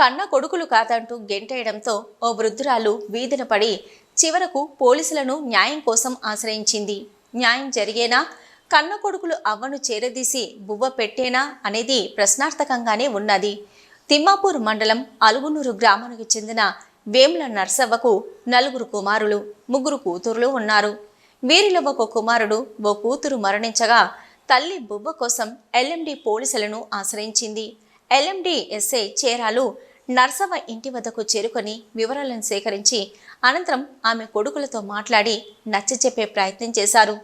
కన్న కొడుకులు కాదంటూ గెంటేయడంతో ఓ వృద్ధురాలు వీధిన పడి చివరకు పోలీసులను న్యాయం కోసం ఆశ్రయించింది. న్యాయం జరిగేనా? కన్న కొడుకులు అవ్వను చేరదీసి బువ్వ పెట్టేనా? అనేది ప్రశ్నార్థకంగానే ఉన్నది. తిమ్మాపూర్ మండలం అలుగునూరు గ్రామానికి చెందిన వేముల నర్సవ్వకు నలుగురు కుమారులు ముగ్గురు కూతురులు ఉన్నారు. వీరిలో ఒక కుమారుడు ఓ కూతురు మరణించగా తల్లి బువ్వ కోసం ఎల్ఎండి పోలీసులను ఆశ్రయించింది. ఎల్ఎండి ఎస్ఐ చేరాలు నర్సవ్వ ఇంటి వద్దకు చేరుకొని వివరాలను సేకరించి అనంతరం ఆమె కొడుకులతో మాట్లాడి నచ్చచెప్పే ప్రయత్నం చేశారు.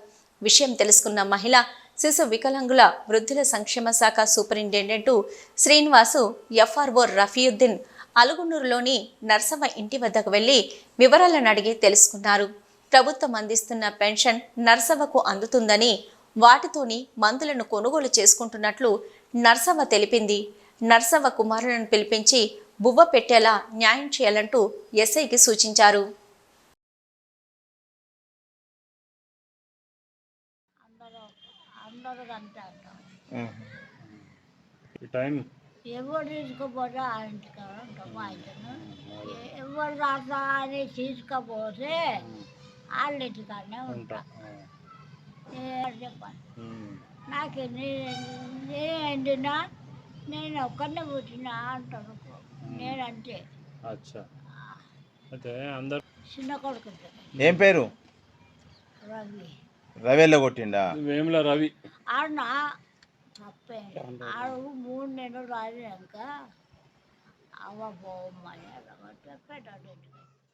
విషయం తెలుసుకున్న మహిళ శిశు వికలాంగుల వృద్ధుల సంక్షేమ శాఖ సూపరింటెండెంట్ శ్రీనివాసు ఎఫ్ఆర్ఓ రఫీయుద్దీన్ అలుగునూరులోని నర్సవ్వ ఇంటి వద్దకు వెళ్ళి వివరాలను అడిగి తెలుసుకున్నారు. ప్రభుత్వం అందిస్తున్న పెన్షన్ నర్సవ్వకు అందుతుందని వాటితోని మందులను కొనుగోలు చేసుకుంటున్నట్లు నర్సవ్వ తెలిపింది. నర్సవ్వ కుమారులను పిలిపించి బువ్వ పెట్టేలా న్యాయం చేయాలంటూ ఎస్ఐకి సూచించారు. ఎవరు తీసుకుపోతే ఉంటాం మా ఇంటిని ఎ- ఎవరు రాస్తా అని తీసుకుపోతే వాళ్ళ ఇంటికాడనే ఉంటా. ఉంటా నేను చెప్పాలి? నాకు నేను ఎండినా నేను ఒక్కనే పుట్టినా అంటారు. నేనంతే అచ్చా. అయితే అందరు చిన్న కొడుకు ఏం పేరు? రవి. రవేల్లో కొట్టిండా? వేముల రవి. ఆడ తప్పే. ఆడు మూడు నెలలు రాలినాక అవ్వ పోమ్మని పెట్టాడు.